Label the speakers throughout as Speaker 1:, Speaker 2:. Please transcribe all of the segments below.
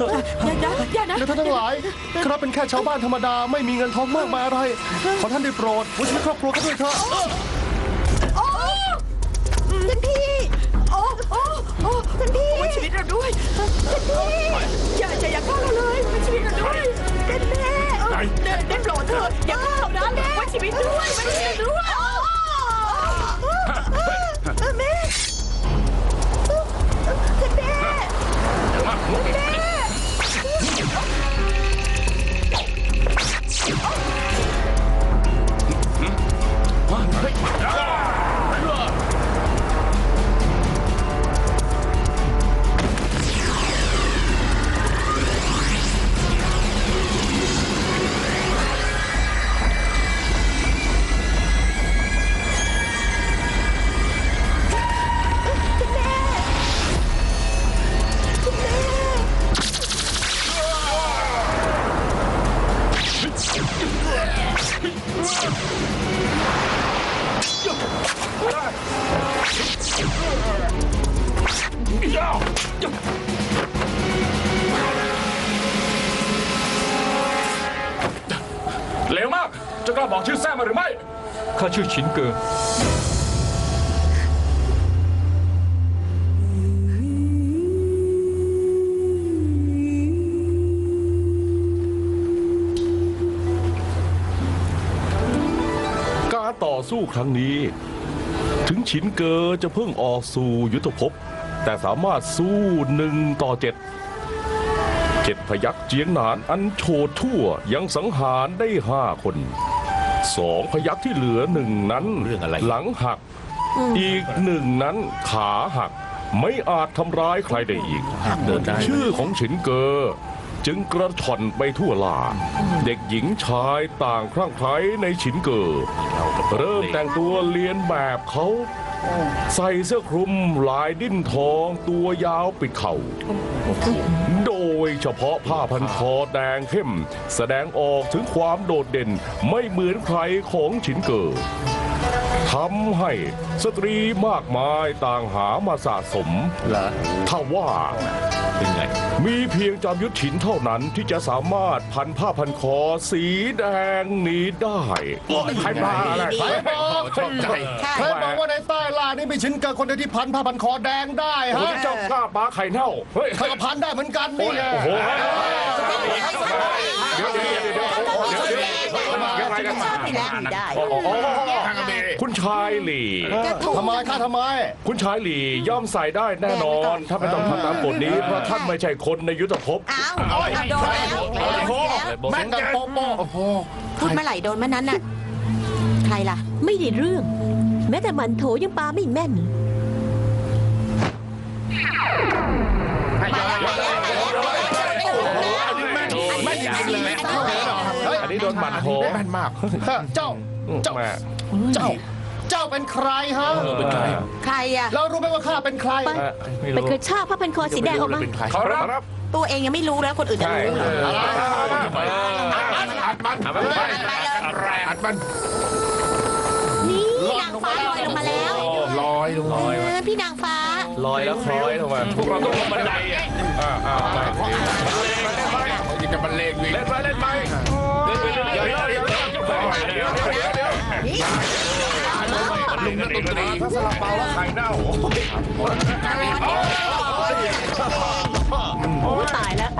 Speaker 1: กับท่านทั้งหลายครับเป็นแค่ชาวบ้านธรรมดาไม่มีเงินทองมากมายอะไร ขอท่านได้โปรดไว้ชีวิตครอบครัวเขาด้วยเถอะ
Speaker 2: โอ้ท่านพี่ โอ้ โอ้ โอ้ท่านพี่
Speaker 3: ไว้ชีวิตเราด้วย
Speaker 2: ท่านพี่
Speaker 3: อย่าอย่าอย่าฆ่าเราเลยไว้ชีวิตเราด้วย
Speaker 2: ท่านแม่
Speaker 3: เอ้ยได้ได้โปรดเถอะอย่าฆ่าเรานะไว้ชีวิตด้วยไว้ชีวิตด้วย
Speaker 2: แม่ท่านแม่
Speaker 4: เร็วมาก จะกล้าบอกชื่อแท้มาหรือไม่
Speaker 5: ข้าชื่อชินเกอ
Speaker 6: การต่อสู้ครั้งนี้ ถึงฉินเกอจะเพิ่งออกสู่ยุทธภพ แต่สามารถสู้หนึ่งต่อเจ็ดเจ็ดพยักเจียงหนานอันโฉดทั่วยังสังหารได้ห้าคนสองพยักที่เหลือหนึ่งนั้น
Speaker 7: เรื่องอะไร
Speaker 6: หลังหัก อีกหนึ่งนั้นขาหักไม่อาจทำร้ายใครได้อีก
Speaker 7: หากเดินได้
Speaker 6: ชื่อของฉินเกอจึงกระชอนไปทั่วลา เด็กหญิงชายต่างคลั่งไคล้ในฉินเกอ เริ่มแต่งตัวเลียนแบบเขา ใส่เสื้อคลุมลายดิ้นทองตัวยาวปิดเข่า โดยเฉพาะผ้าพันคอแดงเข้ม แสดงออกถึงความโดดเด่นไม่เหมือนใครของฉินเกอ ทำให้สตรีมากมายต่างหามาสะสม
Speaker 7: เหรอ
Speaker 6: ถ้าว่า
Speaker 7: เป็นไง
Speaker 6: มีเพียงจอมยุทธฉินเท่านั้นที่จะสามารถพันผ้าพันคอสีแดงนี้ได้ใครมาอะไร
Speaker 1: ใครบอก
Speaker 7: ชอบใจ
Speaker 1: ใครบอกว่าในใต้ล่านี่มีชิ้นเกิดคนเดียวที่พันผ้าพันคอแดงได้
Speaker 6: โอ้
Speaker 1: ฮะ
Speaker 6: ยเจ้ากล้าปลาไข่เน่าเฮ้ย
Speaker 1: เขาก็พันได้เหมือนกันนี่ไง
Speaker 6: โอ้โหเดี๋ยวเดี๋ยวเดี๋ยว เดี๋ยวเดี๋ยวเดี๋ยวอะไรกันมา
Speaker 2: ไม่ได้ไม่ได้
Speaker 6: อ๋อคุณชายหลี่
Speaker 1: ทำไมข้าทำไม
Speaker 6: คุณชายหลี่ย่อมใส่ได้แน่นอน ถ้าไม่ต้องทำตามกฎนี้เพราะท่านไม่ใช่คนในยุทธภพ
Speaker 2: อ้าวโดนแล้วโดนแล้ว
Speaker 1: แม่งกันโป๊ะโป๊ะโอ้โห
Speaker 2: พูดเมื่อไหร่โดนเมื่อนั้นน่ะ ใครล่ะ
Speaker 8: ไม่ได้เรื่อง แม้แต่มันโถยังปาไม่แม่น
Speaker 7: แม่นจริงๆเลย
Speaker 1: เฮ้ย
Speaker 6: อันนี้ โดนบัตรโถ
Speaker 7: แม่นมาก
Speaker 1: เจ้า เจ้า
Speaker 6: แม่
Speaker 1: เจ้า เจ้าเป็นใครฮะ
Speaker 7: เป็นใคร
Speaker 2: ใครอะ
Speaker 1: แล้วรู้ไหมว่าข้าเป็นใคร
Speaker 8: ไปไปกระชากผ้าพันคอสีแดงออกมา
Speaker 7: เป็นใคร
Speaker 4: ขอรับ
Speaker 2: ตัวเองยังไม่รู้แล้วคนอื่นจะรู้เหรอ
Speaker 7: อัดมันอัดมันอัดมัน
Speaker 2: นี่นางฟ้าลอยลงมาแล้ว
Speaker 7: ลอยลง
Speaker 2: เออพี่นางฟ้า
Speaker 6: ลอยแล้วคล้อยลงมา
Speaker 4: พวกเราต้องลงบันไดอะ
Speaker 6: อ่าอ่าไป
Speaker 7: นี่จะบรรเลงวิ่ง
Speaker 4: เล่นไปเล่นไปเล่นไปเรื่อยๆเดี๋ยวเดี๋ยวเดี๋ยวเดี๋ยวเดี๋ยวเดี๋ยวเดี๋ยว
Speaker 7: ลุงนักดนตรี
Speaker 4: ถ้าสลับเปาแล้วไข่เน่า
Speaker 8: โอ้ตายแล้ว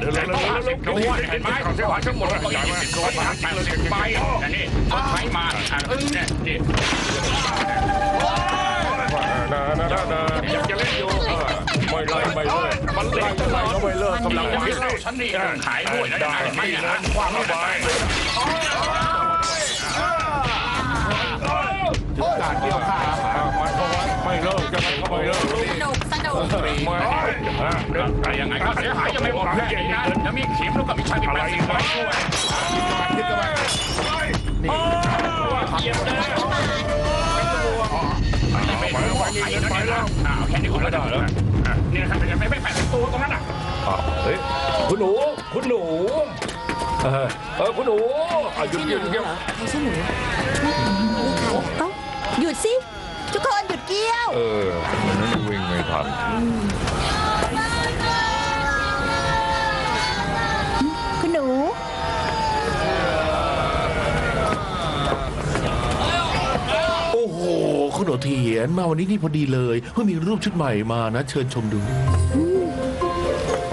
Speaker 4: เร็วเร็วเร็วเร็วดูว่าเห็นไหมเขาใช้หวานทั้งหมดเลยยี่สิบร้อยบาทแปดสิบใบอันนี้เอาไข่มาอะเนี่ยนี่
Speaker 6: นะนะนะนะ
Speaker 4: อยากจะเล่นอยู่
Speaker 6: ไม่ไล่ไม่เลิก
Speaker 4: มันเล่น
Speaker 6: ไล่ก็ไม่เลิกกำลัง
Speaker 4: จะ
Speaker 6: จะ
Speaker 4: ไม่
Speaker 6: ไม่
Speaker 4: เล่าฉันนี่ขายด้วยนะได้ไม่นะความระบาย
Speaker 7: การเกี่ยวข้า
Speaker 6: มันก็ไว้ไม่เลิกยังไงก็ไม่เลิก
Speaker 2: สนุกสนุก
Speaker 6: ไม่
Speaker 4: อะไรยังไงก็เสียหายยังไม่หมดแค่นี้นะจะมีเข็มแล้วก็มีชายมีแปดสิบใบด้วย
Speaker 7: คิดกันว่า
Speaker 4: เยี่ยมเลยไม่ไปแล้วไปแล้วไปแล้วอ้าวแค่นี้ก็ได้แล้ว นี่นะครับไม่ไม่แปดสิบตัวตรงนั้นอะ
Speaker 6: เฮ้ยคุณหนู คุณหนู เออเออคุณหนูอะหยุดหยุดหยุด
Speaker 2: ใครชื่อหนู
Speaker 8: เอ้าหยุดสิ
Speaker 2: ทุกคนหยุดเกี้ยว
Speaker 6: เออมันนั้นวิ่งไม่ทัน
Speaker 7: เถียนมาวันนี้นี่พอดีเลยเพิ่งมีรูปชุดใหม่มานะ เชิญชมดู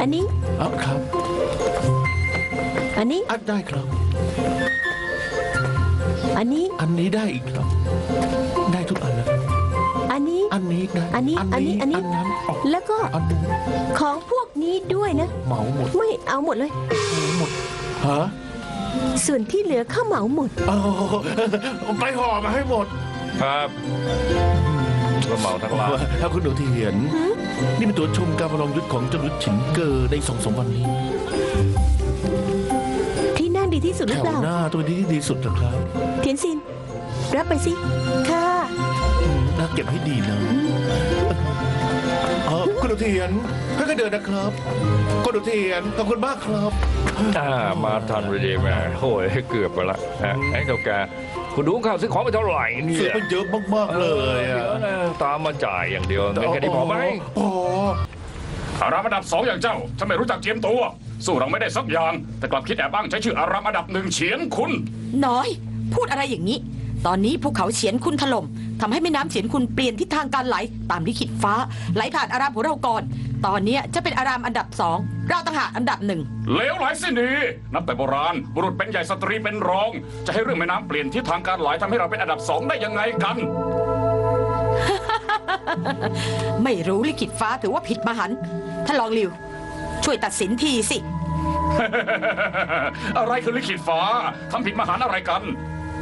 Speaker 8: อันนี้
Speaker 7: อ้าวครับ
Speaker 8: อันนี้
Speaker 7: อัดได้ครับ
Speaker 8: อันนี้
Speaker 7: อันนี้ได้อีกครับ ได้ทุกอันแล้วครับ
Speaker 8: อันนี้
Speaker 7: อันนี้ได้
Speaker 8: อันนี้อันนี้อันนี้
Speaker 7: อันนั้นอ๋อ
Speaker 8: แล้วก็
Speaker 7: อันนู้น
Speaker 8: ของพวกนี้ด้วยนะ
Speaker 7: เหมาหมด
Speaker 8: ไม่เอาหมดเลย
Speaker 7: หมดฮะ
Speaker 8: ส่วนที่เหลือข้าเหมาหมด
Speaker 7: อ๋อไปห่อมาให้หมด
Speaker 6: ครับก็เหมาทั้งร้าน
Speaker 7: ถ้าคุณหนูเทียน นี่เป็นตัวชมการประลองยุทธของเจ้ายุทธฉินเกอร์ในสองสามวันนี้
Speaker 8: ที่นั่งดีที่สุดห
Speaker 7: แถ
Speaker 8: รือ
Speaker 7: ว
Speaker 8: เปล่า
Speaker 7: หน้าตัวนี้ที่ดีสุดนะครับ
Speaker 8: เทียนซิน รับไปสิ ค่ะ
Speaker 7: อืมน่าเก็บให้ดีนะเออคุณหนูเทียนค่อยๆเดินนะครับ คุณหนูเทียนขอบคุณมากครับ
Speaker 4: อ่ามาทันพอดีแม่โอ้ยเกือบไปละฮะไอ้เจ้าแก คุณดูข้าวซื้อของไปเท่าไหร่เนี่
Speaker 7: ซื้อย ไปเยอะมากๆเลยอะ
Speaker 4: ดี๋วนะตามมาจ่ายอย่างเดียวเป็นแค่นี้พอไหม
Speaker 7: อ๋อ
Speaker 4: อารามอันดับสองอย่างเจ้าฉันไม่รู้จักเจียมตัว สู้เราไม่ได้สักอย่าง แต่กลับคิดแอบบ้างใช้ชื่ออารามอันดับหนึ่งเฉียนคุณ
Speaker 2: น้อย พูดอะไรอย่างนี้ ตอนนี้ภูเขาเฉียนคุณถล่มทำให้แม่น้ำเฉียนคุณเปลี่ยนทิศทางการไหล ตามลิขิตฟ้า ไหลผ่านอารามของเราก่อน ตอนเนี้ยจะเป็นอารามอันดับสองเราต่างหากอันดับหนึ่ง
Speaker 4: เลวไหลสินีนับแต่โบราณ บุรุษเป็นใหญ่สตรีเป็นรอง จะให้เรื่องแม่น้ำเปลี่ยนทิศทางการไหลทำให้เราเป็นอันดับสองได้ยังไงกัน
Speaker 2: ไม่รู้ลิขิตฟ้าถือว่าผิดมหันต์ท่านลองลิว ช่วยตัดสินทีสิ
Speaker 4: อะไรคือลิขิตฟ้าทำผิดมหานอะไรกัน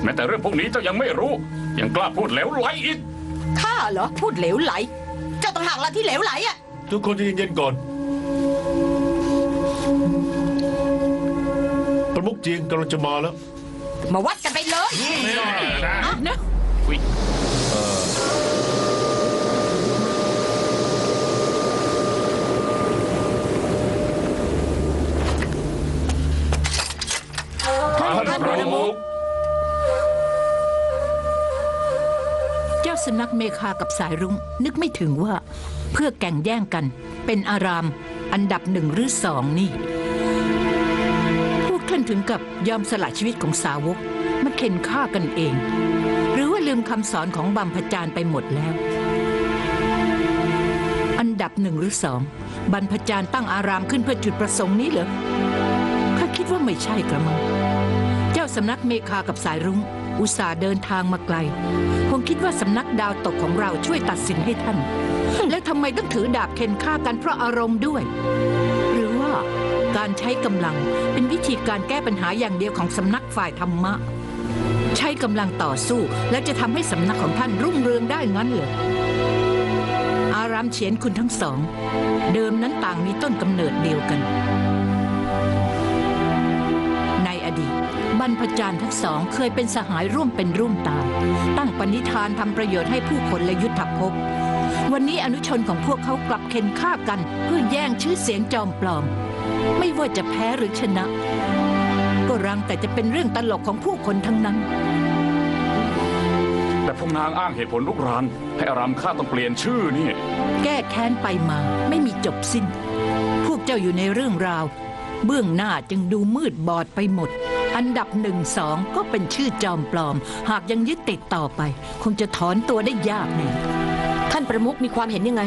Speaker 4: แม้แต่เรื่องพวกนี้เจ้ายังไม่รู้ ยังกล้าพูดเหลวไหลอีก
Speaker 2: ข้าเหรอพูดเหลวไหล เจ้าต่างหากละที่เหลวไหลอะ
Speaker 7: ทุกคนใจเย็นๆก่อน ประมุกเจียงกำลังจะมาแล้ว
Speaker 2: มาวัดกันไปเลย
Speaker 3: นะ
Speaker 4: ท่ นั
Speaker 3: กเมคากับสายรุ้ง นึกไม่ถึงว่าเพื่อแก่งแย่งกัน เป็นอาราม อันดับหนึ่งหรือสองนี่ พวกท่านถึงกับยอมสละชีวิตของสาวกมาเข็นฆ่ากันเอง หรือว่าลืมคำสอนของบัมพจารย์ไปหมดแล้ว อันดับหนึ่งหรือสองบรรพจารย์ตั้งอารามขึ้นเพื่อจุดประสงค์นี้เหรอข้าคิดว่าไม่ใช่กระมัง เจ้าสำนักเมคากับสายรุง้ง อุตส่าห์เดินทางมาไกล คงคิดว่าสำนักดาวตกของเราช่วยตัดสินให้ท่าน แล้วทำไมต้องถือดาบเข็นฆ่ากันเพราะอารมณ์ด้วย หรือว่าการใช้กำลังเป็นวิธีการแก้ปัญหาอย่างเดียวของสำนักฝ่ายธรรมะ ใช้กำลังต่อสู้แล้วจะทำให้สำนักของท่านรุ่งเรืองได้งั้นเหรออารามเฉียนคุณทั้งสอง เดิมนั้นต่างมีต้นกำเนิดเดียวกันใน บรรพจารย์ทั้งสองเคยเป็นสหายร่วมเป็นร่วมตาย ตั้งปณิธานทำประโยชน์ให้ผู้คนและยุทธภพ วันนี้อนุชนของพวกเขากลับเข็นฆ่ากัน เพื่อแย่งชื่อเสียงจอมปลอม ไม่ว่าจะแพ้หรือชนะ ก็รังแต่จะเป็นเรื่องตลกของผู้คนทั้งนั้น
Speaker 4: แต่พวกนางอ้างเหตุผลลุกรานให้อารามข้าต้องเปลี่ยนชื่อนี่
Speaker 3: แก้แค้นไปมาไม่มีจบสิ้น พวกเจ้าอยู่ในเรื่องราว เบื้องหน้าจึงดูมืดบอดไปหมด อันดับหนึ่งสองก็เป็นชื่อจอมปลอม หากยังยึดติดต่อไป คงจะถอนตัวได้ยากแน่
Speaker 2: ท่านประมุขมีความเห็นยังไง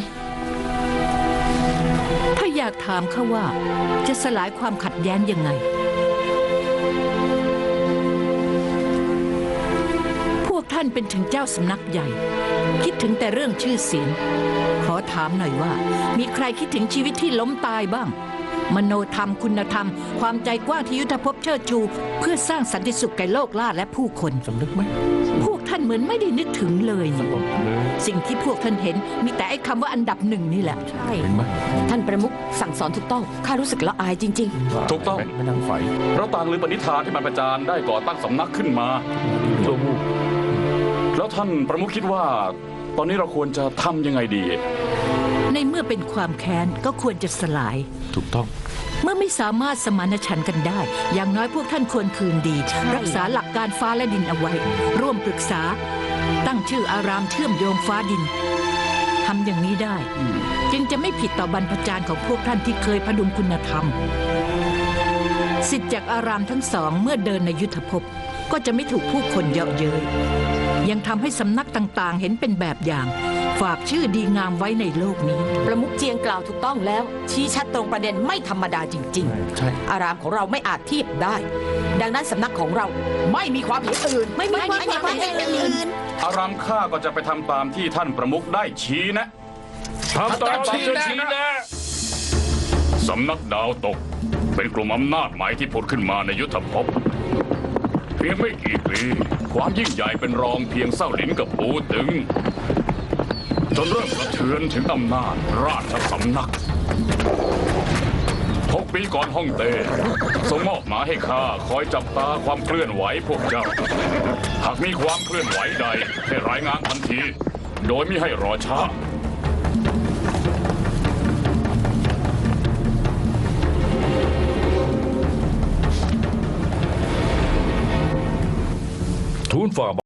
Speaker 3: ถ้าอยากถามเขาว่า จะสลายความขัดแย้งยังไง พวกท่านเป็นถึงเจ้าสำนักใหญ่ คิดถึงแต่เรื่องชื่อเสียง ขอถามหน่อยว่า มีใครคิดถึงชีวิตที่ล้มตายบ้าง มโนธรรมคุณธรรม ความใจกว้างที่ยุทธภพเชิดชู เพื่อสร้างสันติสุขแก่โลกล่าและผู้คน
Speaker 7: สำนึกไหม
Speaker 3: พวกท่านเหมือนไม่ได้นึกถึงเลยนี่สิ่งที่พวกท่านเห็นมีแต่ไอ้คำว่าอันดับหนึ่งนี่แหละ
Speaker 2: ใช่
Speaker 7: เห็นไหม
Speaker 2: ท่านประมุขสั่งสอนถูกต้อง ข้ารู้สึกละอายจริง
Speaker 4: ถูกต้อง
Speaker 7: ไม่นั่งไฟ
Speaker 4: เราต่างลืมปณิธานที่บรรพจารย์ได้ก่อตั้งสำนักขึ้นมาแล้วท่านประมุขคิดว่า ตอนนี้เราควรจะทำยังไงดี
Speaker 3: ในเมื่อเป็นความแค้นก็ควรจะสลาย
Speaker 7: ถูกต้อง
Speaker 3: เมื่อไม่สามารถสมานฉันท์กันได้ อย่างน้อยพวกท่านควรคืนดี รักษาหลักการฟ้าและดินเอาไว้ ร่วมปรึกษา ตั้งชื่ออารามเชื่อมโยงฟ้าดินทำอย่างนี้ได้ จึงจะไม่ผิดต่อบรรพจารย์ของพวกท่านที่เคยพดุงคุณธรรม สิทธิ์จากอารามทั้งสองเมื่อเดินในยุทธภพก็จะไม่ถูกผู้คนเยาะเย้ยยังทำให้สำนักต่างๆ เห็นเป็นแบบอย่าง ฝากชื่อดีงามไว้ในโลกนี้
Speaker 2: ประมุขเจียงกล่าวถูกต้องแล้ว ชี้ชัดตรงประเด็นไม่ธรรมดาจริง
Speaker 7: ใช่
Speaker 2: ๆอารามของเราไม่อาจเทียบได้ ดังนั้นสำนักของเราไม่มีความเห็นอื่น
Speaker 8: ไม่มีความเห็นอื่น
Speaker 4: อารามข้าก็จะไปทำตามที่ท่านประมุขได้ชี้นะ
Speaker 6: ทำตามที่ชี้แนะ
Speaker 4: สำนักดาวตก เป็นกลุ่มอำนาจใหม่ที่ผุดขึ้นมาในยุทธภพเพียงไม่กี่ปี ความยิ่งใหญ่เป็นรองเพียงเศร้าหลินกับปูตึง จนเริ่มกระเทือนถึงอำนาจราชสำนักหกปีก่อนฮ่องเต้ทรงมอบหมายให้ข้าคอยจับตาความเคลื่อนไหวพวกเจ้า หากมีความเคลื่อนไหวใดให้รายงานทันที โดยไม่ให้รอช้า
Speaker 6: ทูลฝ่า